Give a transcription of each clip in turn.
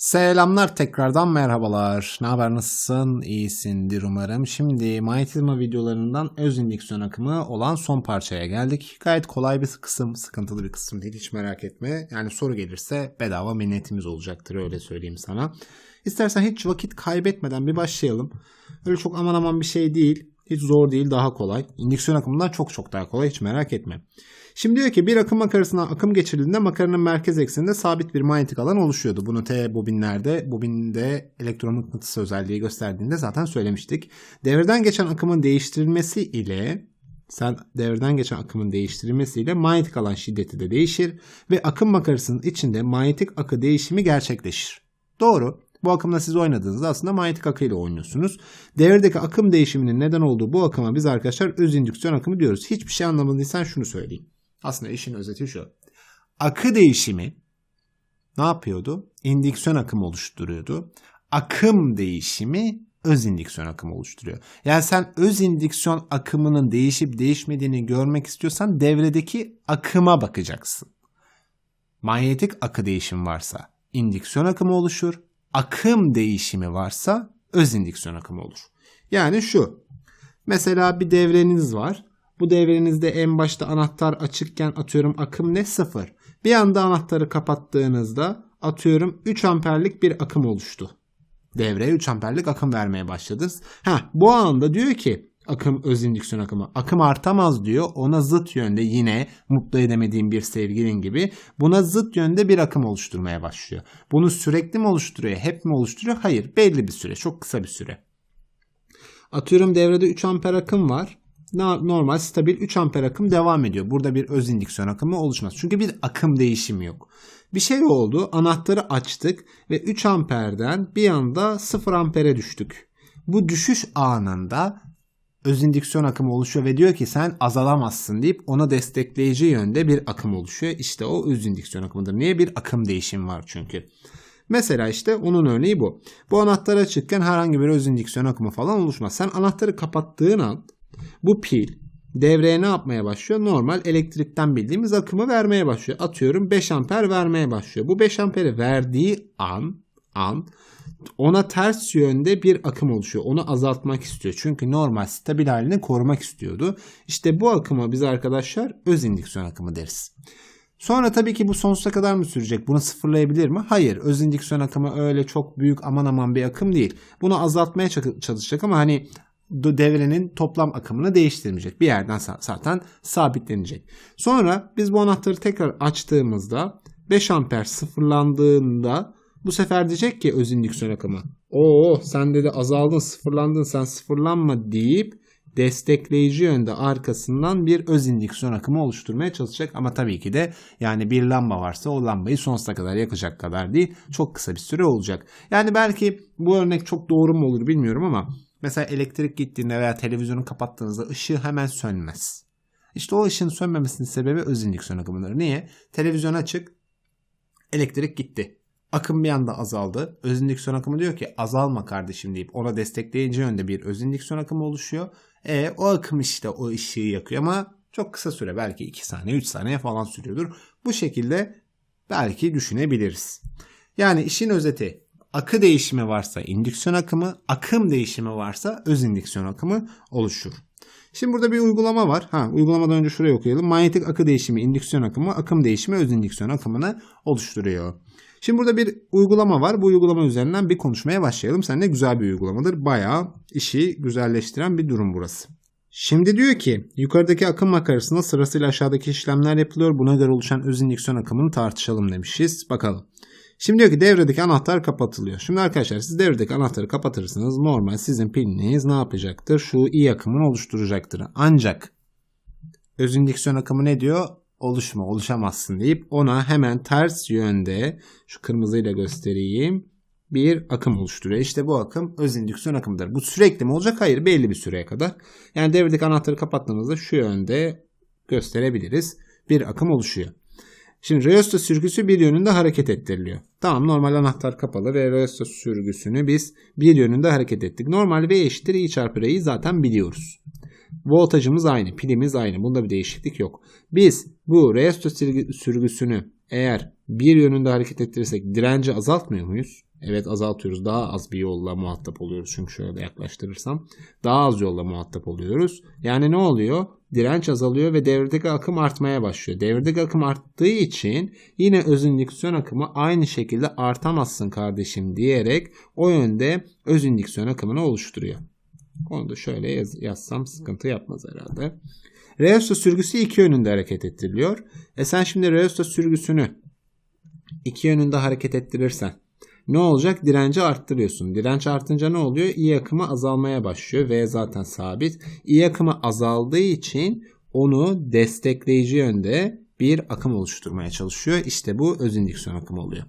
Selamlar tekrardan merhabalar. Ne haber nasılsın? İyisindir umarım. Şimdi Maitizma videolarından öz indüksiyon akımı olan son parçaya geldik. Gayet kolay bir kısım, sıkıntılı bir kısım değil hiç merak etme. Yani soru gelirse bedava minnetimiz olacaktır öyle söyleyeyim sana. İstersen hiç vakit kaybetmeden bir başlayalım. Öyle çok aman aman bir şey değil. Hiç zor değil daha kolay. İndüksiyon akımından çok çok daha kolay hiç merak etme. Şimdi diyor ki bir akım makarasına akım geçirildiğinde makaranın merkez ekseninde sabit bir manyetik alan oluşuyordu. Bunu T bobinlerde, bobinde elektromıknatıs özelliği gösterdiğinde zaten söylemiştik. Devreden geçen akımın değiştirilmesi ile sen devreden geçen akımın değiştirilmesiyle manyetik alan şiddeti de değişir ve akım makarasının içinde manyetik akı değişimi gerçekleşir. Doğru. Bu akımla siz oynadığınızda aslında manyetik akıyla oynuyorsunuz. Devredeki akım değişiminin neden olduğu bu akıma biz arkadaşlar öz indüksiyon akımı diyoruz. Hiçbir şey anlamadıysan şunu söyleyeyim. Aslında işin özeti şu. Akı değişimi ne yapıyordu? İndüksiyon akımı oluşturuyordu. Akım değişimi öz indüksiyon akımı oluşturuyor. Yani sen öz indüksiyon akımının değişip değişmediğini görmek istiyorsan devredeki akıma bakacaksın. Manyetik akı değişimi varsa indüksiyon akımı oluşur. Akım değişimi varsa öz indüksiyon akımı olur. Yani şu. Mesela bir devreniz var. Bu devrenizde en başta anahtar açıkken atıyorum akım ne? Sıfır. Bir anda anahtarı kapattığınızda atıyorum 3 amperlik bir akım oluştu. Devreye 3 amperlik akım vermeye başladınız. Ha, bu anda diyor ki akım öz indüksiyon akımı. Akım artamaz diyor. Ona zıt yönde yine mutlu edemediğim bir sevgilin gibi buna zıt yönde bir akım oluşturmaya başlıyor. Bunu sürekli mi oluşturuyor? Hep mi oluşturuyor? Hayır. Belli bir süre. Çok kısa bir süre. Atıyorum devrede 3 amper akım var normal stabil 3 amper akım devam ediyor. Burada bir öz indüksiyon akımı oluşmaz. Çünkü bir akım değişimi yok. Bir şey oldu. Anahtarı açtık ve 3 amperden bir anda 0 ampere düştük. Bu düşüş anında öz indüksiyon akımı oluşuyor ve diyor ki sen azalamazsın deyip ona destekleyici yönde bir akım oluşuyor. İşte o öz indüksiyon akımıdır. Niye? Bir akım değişimi var çünkü. Mesela işte onun örneği bu. Bu anahtar açıkken herhangi bir öz indüksiyon akımı falan oluşmaz. Sen anahtarı kapattığın an bu pil devreye ne yapmaya başlıyor? Normal elektrikten bildiğimiz akımı vermeye başlıyor. Atıyorum 5 amper vermeye başlıyor. Bu 5 amperi verdiği an an ona ters yönde bir akım oluşuyor. Onu azaltmak istiyor. Çünkü normal stabil halini korumak istiyordu. İşte bu akıma biz arkadaşlar öz indüksiyon akımı deriz. Sonra tabii ki bu sonsuza kadar mı sürecek? Bunu sıfırlayabilir mi? Hayır. Öz indüksiyon akımı öyle çok büyük aman aman bir akım değil. Bunu azaltmaya çalışacak ama hani devrenin toplam akımını değiştirmeyecek. Bir yerden zaten sabitlenecek. Sonra biz bu anahtarı tekrar açtığımızda 5 amper sıfırlandığında bu sefer diyecek ki öz indüksiyon akımı. Oo sen dedi azaldın sıfırlandın sen sıfırlanma deyip destekleyici yönde arkasından bir öz indüksiyon akımı oluşturmaya çalışacak. Ama tabii ki de yani bir lamba varsa o lambayı sonsuza kadar yakacak kadar değil. Çok kısa bir süre olacak. Yani belki bu örnek çok doğru mu olur bilmiyorum ama Mesela elektrik gittiğinde veya televizyonu kapattığınızda ışığı hemen sönmez. İşte o ışığın sönmemesinin sebebi öz indüksiyon akımıdır. Niye? Televizyon açık, elektrik gitti. Akım bir anda azaldı. Öz indüksiyon akımı diyor ki azalma kardeşim deyip ona destekleyici yönde bir öz indüksiyon akımı oluşuyor. E o akım işte o ışığı yakıyor ama çok kısa süre belki 2 saniye 3 saniye falan sürüyordur. Bu şekilde belki düşünebiliriz. Yani işin özeti akı değişimi varsa indüksiyon akımı, akım değişimi varsa öz indüksiyon akımı oluşur. Şimdi burada bir uygulama var. Ha, uygulamadan önce şurayı okuyalım. Manyetik akı değişimi, indüksiyon akımı, akım değişimi öz indüksiyon akımını oluşturuyor. Şimdi burada bir uygulama var. Bu uygulama üzerinden bir konuşmaya başlayalım. Sen de güzel bir uygulamadır. Bayağı işi güzelleştiren bir durum burası. Şimdi diyor ki yukarıdaki akım makarasında sırasıyla aşağıdaki işlemler yapılıyor. Buna göre oluşan öz indüksiyon akımını tartışalım demişiz. Bakalım. Şimdi diyor ki devredeki anahtar kapatılıyor. Şimdi arkadaşlar siz devredeki anahtarı kapatırsanız normal sizin piliniz ne yapacaktır? Şu i akımını oluşturacaktır. Ancak öz indüksiyon akımı ne diyor? Oluşma, oluşamazsın deyip ona hemen ters yönde şu kırmızıyla göstereyim bir akım oluşturuyor. İşte bu akım öz indüksiyon akımıdır. Bu sürekli mi olacak? Hayır belli bir süreye kadar. Yani devredeki anahtarı kapattığımızda şu yönde gösterebiliriz. Bir akım oluşuyor. Şimdi Reosta sürgüsü bir yönünde hareket ettiriliyor. Tamam normal anahtar kapalı ve Reosta sürgüsünü biz bir yönünde hareket ettik. Normal V eşittir I çarpı R'yi zaten biliyoruz. Voltajımız aynı, pilimiz aynı. Bunda bir değişiklik yok. Biz bu Reosta sürgüsünü eğer bir yönünde hareket ettirirsek direnci azaltmıyor muyuz? Evet azaltıyoruz. Daha az bir yolla muhatap oluyoruz. Çünkü şöyle yaklaştırırsam daha az yolla muhatap oluyoruz. Yani ne oluyor? Direnç azalıyor ve devredeki akım artmaya başlıyor. Devredeki akım arttığı için yine öz indüksiyon akımı aynı şekilde artamazsın kardeşim diyerek o yönde öz indüksiyon akımını oluşturuyor. Onu da şöyle yaz, yazsam sıkıntı yapmaz herhalde. Reosta sürgüsü iki yönünde hareket ettiriliyor. E sen şimdi reosta sürgüsünü iki yönünde hareket ettirirsen ne olacak? Direnci arttırıyorsun. Direnç artınca ne oluyor? İyi akımı azalmaya başlıyor. V zaten sabit. İyi akımı azaldığı için onu destekleyici yönde bir akım oluşturmaya çalışıyor. İşte bu öz indüksiyon akımı oluyor.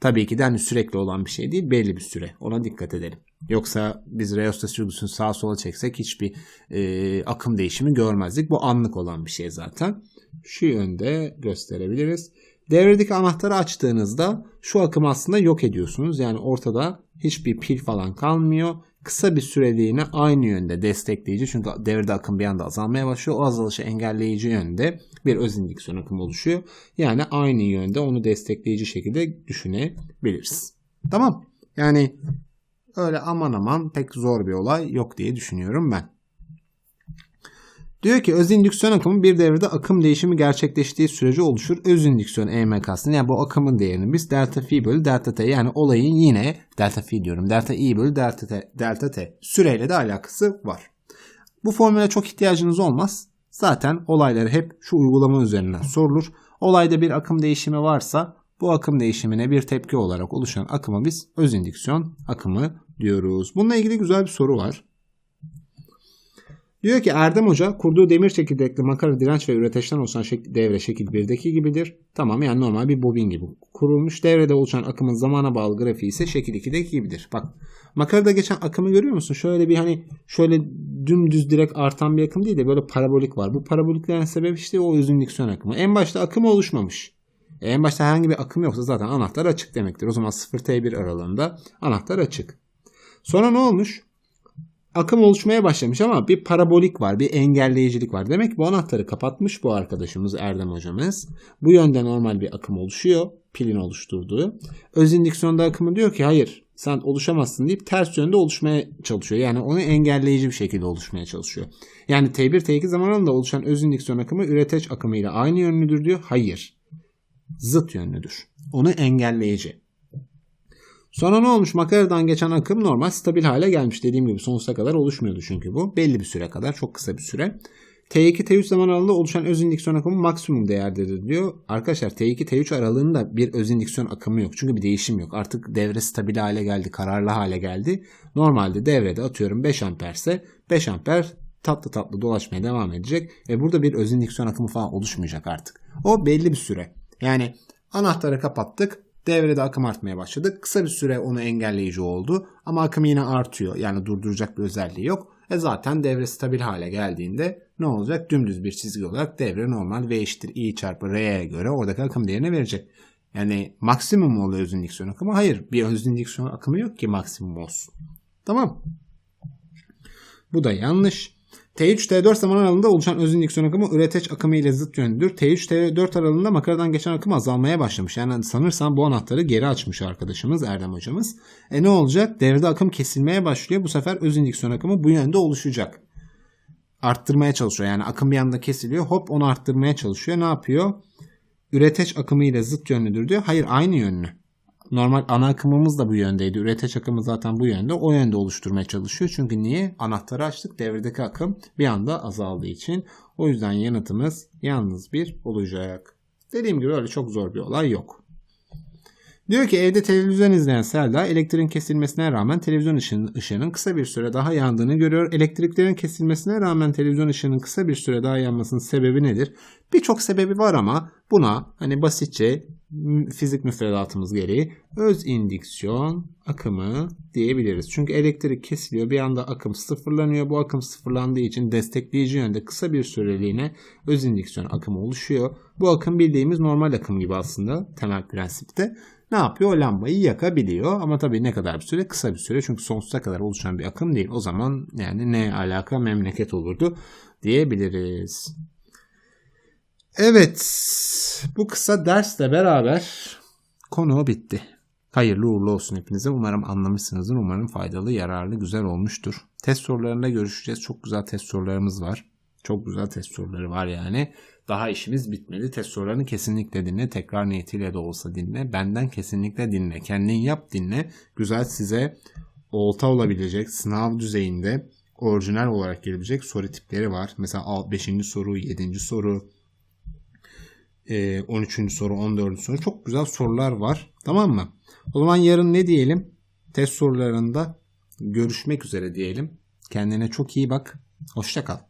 Tabii ki de hani sürekli olan bir şey değil belli bir süre. Ona dikkat edelim. Yoksa biz reosta sürgüsünü sağa sola çeksek hiçbir e, akım değişimi görmezdik. Bu anlık olan bir şey zaten. Şu yönde gösterebiliriz. Devredeki anahtarı açtığınızda şu akımı aslında yok ediyorsunuz. Yani ortada hiçbir pil falan kalmıyor. Kısa bir süreliğine aynı yönde destekleyici çünkü devrede akım bir anda azalmaya başlıyor. O azalışı engelleyici yönde bir öz indüksiyon akımı oluşuyor. Yani aynı yönde onu destekleyici şekilde düşünebiliriz. Tamam. Yani öyle aman aman pek zor bir olay yok diye düşünüyorum ben. Diyor ki öz indüksiyon akımı bir devrede akım değişimi gerçekleştiği sürece oluşur. Öz indüksiyon EMK'sının yani bu akımın değerini biz delta phi bölü delta t yani olayın yine delta phi diyorum delta i bölü delta t, delta t süreyle de alakası var. Bu formüle çok ihtiyacınız olmaz. Zaten olayları hep şu uygulama üzerinden sorulur. Olayda bir akım değişimi varsa bu akım değişimine bir tepki olarak oluşan akımı biz öz indüksiyon akımı diyoruz. Bununla ilgili güzel bir soru var. Diyor ki Erdem Hoca kurduğu demir çekirdekli makara direnç ve üreteçten oluşan şekil, devre şekil 1'deki gibidir. Tamam yani normal bir bobin gibi kurulmuş. Devrede oluşan akımın zamana bağlı grafiği ise şekil 2'deki gibidir. Bak makarada geçen akımı görüyor musun? Şöyle bir hani şöyle dümdüz direkt artan bir akım değil de böyle parabolik var. Bu paraboliklerin sebebi işte o öz indüksiyon akımı. En başta akım oluşmamış. En başta herhangi bir akım yoksa zaten anahtar açık demektir. O zaman 0T1 aralığında anahtar açık. Sonra ne olmuş? Akım oluşmaya başlamış ama bir parabolik var, bir engelleyicilik var. Demek ki bu anahtarı kapatmış bu arkadaşımız Erdem hocamız. Bu yönde normal bir akım oluşuyor. Pilin oluşturduğu. Öz indüksiyonda akımı diyor ki hayır sen oluşamazsın deyip ters yönde oluşmaya çalışıyor. Yani onu engelleyici bir şekilde oluşmaya çalışıyor. Yani T1 T2 zamanında oluşan öz indüksiyon akımı üreteç akımıyla aynı yönlüdür diyor. Hayır. Zıt yönlüdür. Onu engelleyici. Sonra ne olmuş? Makaradan geçen akım normal stabil hale gelmiş. Dediğim gibi sonsuza kadar oluşmuyordu çünkü bu. Belli bir süre kadar çok kısa bir süre. T2 T3 zaman aralığında oluşan öz indüksiyon akımı maksimum değerdedir diyor. Arkadaşlar T2 T3 aralığında bir öz indüksiyon akımı yok. Çünkü bir değişim yok. Artık devre stabil hale geldi, kararlı hale geldi. Normalde devrede atıyorum 5 amperse 5 amper tatlı tatlı dolaşmaya devam edecek. Ve burada bir öz indüksiyon akımı falan oluşmayacak artık. O belli bir süre. Yani anahtarı kapattık. Devrede akım artmaya başladı. Kısa bir süre onu engelleyici oldu. Ama akım yine artıyor. Yani durduracak bir özelliği yok. E zaten devre stabil hale geldiğinde ne olacak? Dümdüz bir çizgi olarak devre normal V eşittir I çarpı R'ye göre oradaki akım değerini verecek. Yani maksimum oluyor öz indüksiyon akımı. Hayır bir öz indüksiyon akımı yok ki maksimum olsun. Tamam. Bu da yanlış. T3 T4 zaman aralığında oluşan öz indüksiyon akımı üreteç akımı ile zıt yönlüdür. T3 T4 aralığında makaradan geçen akım azalmaya başlamış. Yani sanırsam bu anahtarı geri açmış arkadaşımız Erdem hocamız. E ne olacak? Devrede akım kesilmeye başlıyor. Bu sefer öz indüksiyon akımı bu yönde oluşacak. Arttırmaya çalışıyor. Yani akım bir anda kesiliyor. Hop onu arttırmaya çalışıyor. Ne yapıyor? Üreteç akımı ile zıt yönlüdür diyor. Hayır aynı yönlü. Normal ana akımımız da bu yöndeydi. Üreteç akımı zaten bu yönde. O yönde oluşturmaya çalışıyor. Çünkü niye? Anahtarı açtık. Devredeki akım bir anda azaldığı için. O yüzden yanıtımız yalnız bir olacak. Dediğim gibi öyle çok zor bir olay yok. Diyor ki evde televizyon izleyen Selda elektriğin kesilmesine rağmen televizyon ışığının, kısa bir süre daha yandığını görüyor. Elektriklerin kesilmesine rağmen televizyon ışığının kısa bir süre daha yanmasının sebebi nedir? Birçok sebebi var ama buna hani basitçe fizik müfredatımız gereği öz indüksiyon akımı diyebiliriz. Çünkü elektrik kesiliyor bir anda akım sıfırlanıyor. Bu akım sıfırlandığı için destekleyici yönde kısa bir süreliğine öz indüksiyon akımı oluşuyor. Bu akım bildiğimiz normal akım gibi aslında temel prensipte. Ne yapıyor? Lambayı yakabiliyor ama tabii ne kadar bir süre? Kısa bir süre çünkü sonsuza kadar oluşan bir akım değil. O zaman yani ne alaka memleket olurdu diyebiliriz. Evet bu kısa dersle beraber konu bitti. Hayırlı uğurlu olsun hepinize. Umarım anlamışsınızdır. Umarım faydalı, yararlı, güzel olmuştur. Test sorularında görüşeceğiz. Çok güzel test sorularımız var. Çok güzel test soruları var yani. Daha işimiz bitmedi. Test sorularını kesinlikle dinle. Tekrar niyetiyle de olsa dinle. Benden kesinlikle dinle. Kendin yap dinle. Güzel size olta olabilecek sınav düzeyinde orijinal olarak gelebilecek soru tipleri var. Mesela 5. soru, 7. soru, e, 13. soru, 14. soru. Çok güzel sorular var. Tamam mı? O zaman yarın ne diyelim? Test sorularında görüşmek üzere diyelim. Kendine çok iyi bak. Hoşça kal.